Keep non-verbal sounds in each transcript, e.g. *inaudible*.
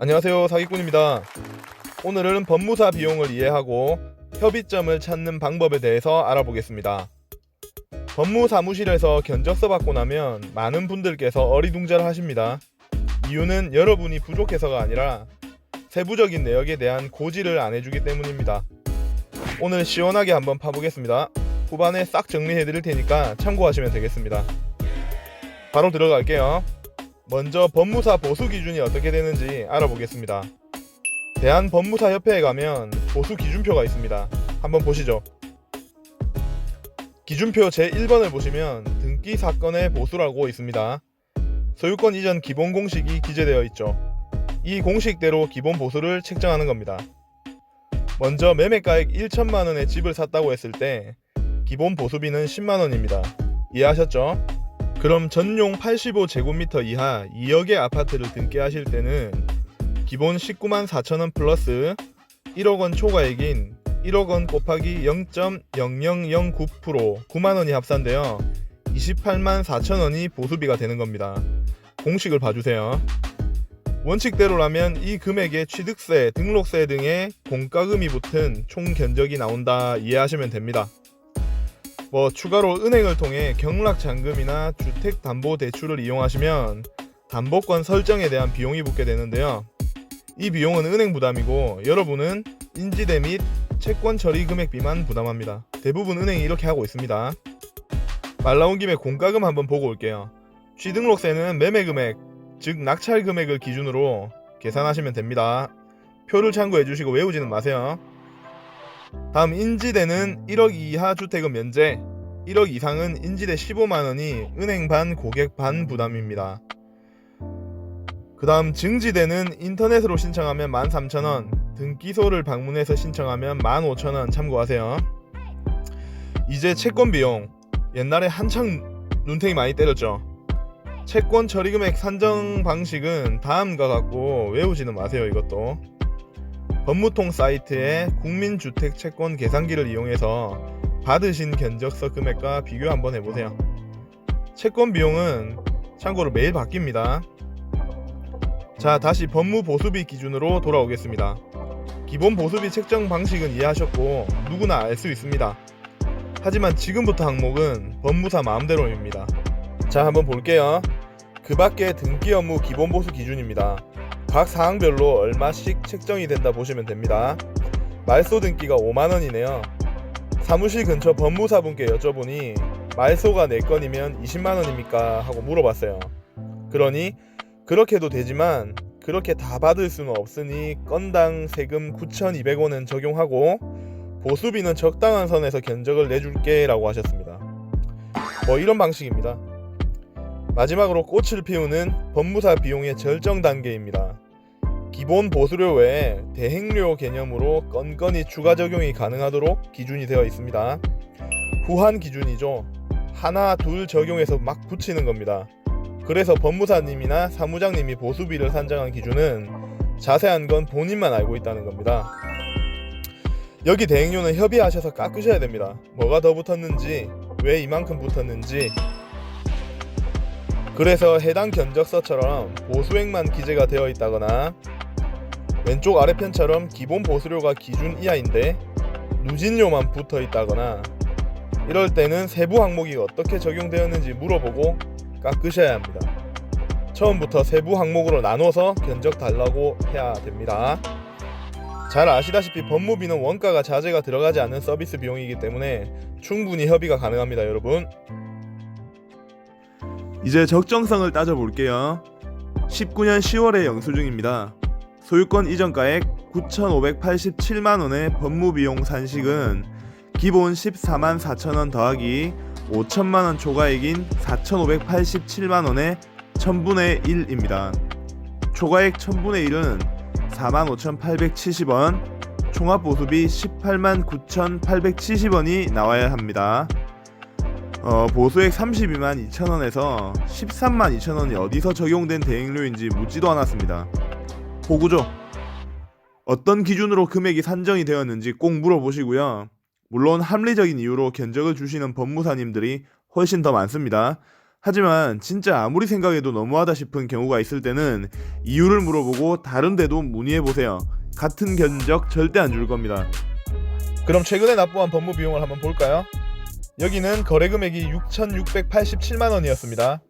안녕하세요. 사기꾼입니다. 오늘은 법무사 비용을 이해하고 협의점을 찾는 방법에 대해서 알아보겠습니다. 법무사무실에서 견적서 받고 나면 많은 분들께서 어리둥절 하십니다. 이유는 여러분이 부족해서가 아니라 세부적인 내역에 대한 고지를 안 해주기 때문입니다. 오늘 시원하게 한번 파보겠습니다. 후반에 싹 정리해 드릴 테니까 참고하시면 되겠습니다. 바로 들어갈게요 먼저 법무사 보수 기준이 어떻게 되는지 알아보겠습니다. 대한법무사협회에 가면 보수 기준표가 있습니다. 한번 보시죠. 기준표 제1번을 보시면 등기 사건의 보수라고 있습니다. 소유권 이전 기본 공식이 기재되어 있죠. 이 공식대로 기본 보수를 책정하는 겁니다. 먼저 매매가액 1천만 원의 집을 샀다고 했을 때 기본 보수비는 10만 원입니다. 이해하셨죠? 그럼 전용 85제곱미터 이하 2억의 아파트를 등기 하실 때는 기본 19만 4천원 플러스 1억 원 초과액인 1억 원 곱하기 0.0009% 9만 원이 합산되어 28만 4천 원이 보수비가 되는 겁니다. 공식을 봐주세요. 원칙대로라면 이 금액에 취득세, 등록세 등의 공과금이 붙은 총 견적이 나온다 이해하시면 됩니다. 뭐 추가로 은행을 통해 경락잔금이나 주택담보대출을 이용하시면 담보권 설정에 대한 비용이 붙게 되는데요. 이 비용은 은행 부담이고 여러분은 인지대 및 채권 처리 금액비만 부담합니다. 대부분 은행이 이렇게 하고 있습니다. 말 나온 김에 공과금 한번 보고 올게요. 취등록세는 매매 금액, 즉 낙찰 금액을 기준으로 계산하시면 됩니다. 표를 참고해 주시고 외우지는 마세요. 다음 인지대는 1억 이하 주택은 면제, 1억 이상은 인지대 15만 원이 은행 반 고객 반 부담입니다. 그 다음 증지대는 인터넷으로 신청하면 13,000원, 등기소를 방문해서 신청하면 15,000원 참고하세요. 이제 채권 비용. 옛날에 한창 눈탱이 많이 때렸죠. 채권 처리 금액 산정 방식은 다음과 같고 외우지는 마세요 이것도. 법무통 사이트에 국민주택 채권 계산기를 이용해서 받으신 견적서 금액과 비교 한번 해보세요. 채권 비용은 참고로 매일 바뀝니다. 자, 다시 법무 보수비 기준으로 돌아오겠습니다. 기본 보수비 책정 방식은 이해하셨고 누구나 알 수 있습니다. 하지만 지금부터 항목은 법무사 마음대로입니다. 자, 한번 볼게요. 그 밖에 등기 업무 기본 보수 기준입니다. 각 사항별로 얼마씩 책정이 된다 보시면 됩니다. 말소 등기가 5만원이네요. 사무실 근처 법무사분께 여쭤보니 말소가 4건이면 20만원입니까? 하고 물어봤어요. 그러니 그렇게도 되지만 그렇게 다 받을 수는 없으니 건당 세금 9,200원은 적용하고 보수비는 적당한 선에서 견적을 내줄게 라고 하셨습니다. 뭐 이런 방식입니다. 마지막으로 꽃을 피우는 법무사 비용의 절정 단계입니다. 기본 보수료 외에 대행료 개념으로 건건이 추가 적용이 가능하도록 기준이 되어 있습니다. 후한 기준이죠. 하나, 둘 적용해서 막 붙이는 겁니다. 그래서 법무사님이나 사무장님이 보수비를 산정한 기준은 자세한 건 본인만 알고 있다는 겁니다. 여기 대행료는 협의하셔서 깎으셔야 됩니다. 뭐가 더 붙었는지, 왜 이만큼 붙었는지, 그래서 해당 견적서처럼 보수액만 기재가 되어 있다거나 왼쪽 아래편처럼 기본 보수료가 기준 이하인데 누진료만 붙어 있다거나 이럴 때는 세부 항목이 어떻게 적용되었는지 물어보고 깎으셔야 합니다. 처음부터 세부 항목으로 나눠서 견적 달라고 해야 됩니다. 잘 아시다시피 법무비는 원가가 자재가 들어가지 않는 서비스 비용이기 때문에 충분히 협의가 가능합니다, 여러분. 이제 적정성을 따져볼게요. 19년 10월에 영수증입니다. 소유권 이전가액 9,587만 원의 법무비용 산식은 기본 14만 4천 원 더하기 5천만 원 초과액인 4,587만 원의 1000분의 1입니다. 초과액 1000분의 1은 45,870원, 총합 보수비 18만 9,870원이 나와야 합니다. 어, 보수액 32만 2천원에서 13만 2천원이 어디서 적용된 대행료인지 묻지도 않았습니다. 보구죠. 어떤 기준으로 금액이 산정이 되었는지 꼭 물어보시고요. 물론 합리적인 이유로 견적을 주시는 법무사님들이 훨씬 더 많습니다. 하지만 진짜 아무리 생각해도 너무하다 싶은 경우가 있을 때는 이유를 물어보고 다른 데도 문의해 보세요. 같은 견적 절대 안 줄 겁니다. 그럼 최근에 납부한 법무 비용을 한번 볼까요? 여기는 거래 금액이 6,687만 원이었습니다.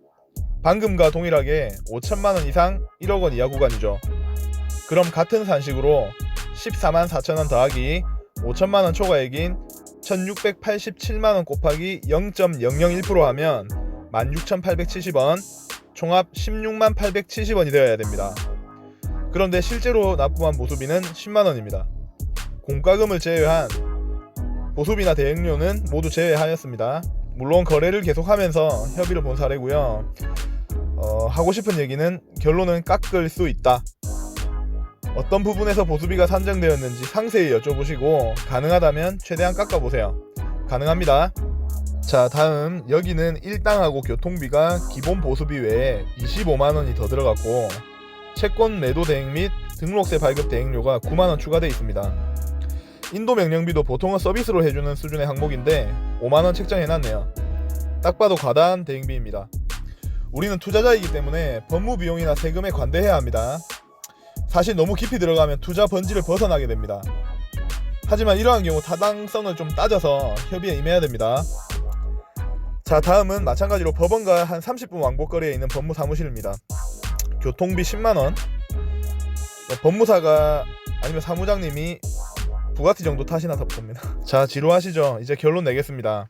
방금과 동일하게 5천만 원 이상 1억 원 이하 구간이죠. 그럼 같은 산식으로 14만 4천 원 더하기 5천만 원 초과액인 1,687만 원 곱하기 0.001% 하면 16,870원, 총합 16만 870원이 되어야 됩니다. 그런데 실제로 납부한 보수비는 10만 원입니다. 공과금을 제외한 보수비나 대행료는 모두 제외하였습니다. 물론 거래를 계속하면서 협의를 본 사례고요. 어, 하고 싶은 얘기는 결론은 깎을 수 있다. 어떤 부분에서 보수비가 산정되었는지 상세히 여쭤보시고 가능하다면 최대한 깎아보세요. 가능합니다. 자 다음 여기는 일당하고 교통비가 기본 보수비 외에 25만 원이 더 들어갔고 채권 매도 대행 및 등록세 발급 대행료가 9만 원 추가돼 있습니다. 인도 명령비도 보통은 서비스로 해주는 수준의 항목인데 5만 원 책정해놨네요. 딱 봐도 과다한 대행비입니다. 우리는 투자자이기 때문에 법무 비용이나 세금에 관대해야 합니다. 사실 너무 깊이 들어가면 투자 번지를 벗어나게 됩니다. 하지만 이러한 경우 타당성을 좀 따져서 협의에 임해야 됩니다. 자 다음은 마찬가지로 법원과 한 30분 왕복거리에 있는 법무 사무실입니다. 교통비 10만원 법무사가 아니면 사무장님이 부가티 정도 타시나 봅니다. *laughs* 자 지루하시죠? 이제 결론 내겠습니다.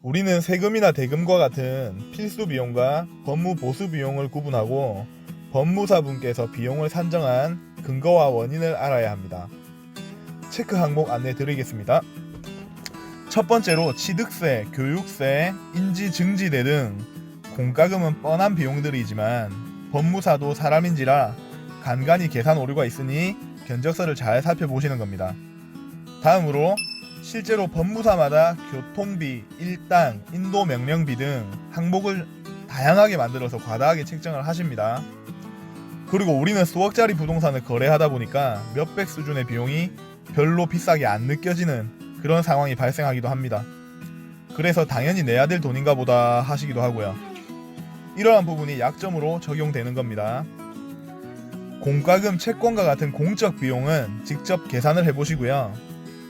우리는 세금이나 대금과 같은 필수 비용과 법무 보수 비용을 구분하고 법무사분께서 비용을 산정한 근거와 원인을 알아야 합니다. 체크 항목 안내 드리겠습니다. 첫 번째로 취득세, 교육세, 인지증지대 등 공과금은 뻔한 비용들이지만 법무사도 사람인지라 간간히 계산 오류가 있으니 견적서를 잘 살펴보시는 겁니다. 다음으로 실제로 법무사마다 교통비, 일당, 인도 명령비 등 항목을 다양하게 만들어서 과다하게 책정을 하십니다. 그리고 우리는 수억짜리 부동산을 거래하다 보니까 몇백 수준의 비용이 별로 비싸게 안 느껴지는 그런 상황이 발생하기도 합니다. 그래서 당연히 내야 될 돈인가 보다 하시기도 하고요. 이러한 부분이 약점으로 적용되는 겁니다. 공과금 채권과 같은 공적 비용은 직접 계산을 해보시고요.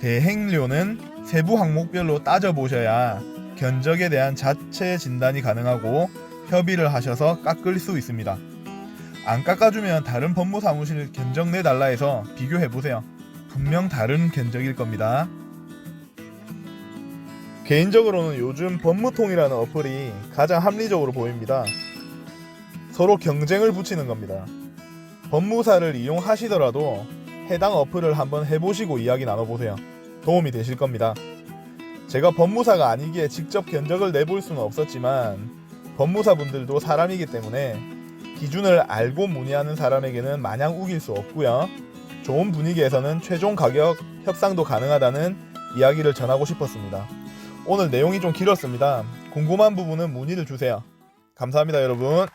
대행료는 세부 항목별로 따져보셔야 견적에 대한 자체 진단이 가능하고 협의를 하셔서 깎을 수 있습니다. 안 깎아주면 다른 법무 사무실 견적 내달라 해서 비교해보세요. 분명 다른 견적일 겁니다. 개인적으로는 요즘 법무통이라는 어플이 가장 합리적으로 보입니다. 서로 경쟁을 붙이는 겁니다. 법무사를 이용하시더라도 해당 어플을 한번 해보시고 이야기 나눠보세요. 도움이 되실 겁니다. 제가 법무사가 아니기에 직접 견적을 내볼 수는 없었지만 법무사분들도 사람이기 때문에 기준을 알고 문의하는 사람에게는 마냥 우길 수 없고요. 좋은 분위기에서는 최종 가격 협상도 가능하다는 이야기를 전하고 싶었습니다. 오늘 내용이 좀 길었습니다. 궁금한 부분은 문의를 주세요. 감사합니다, 여러분.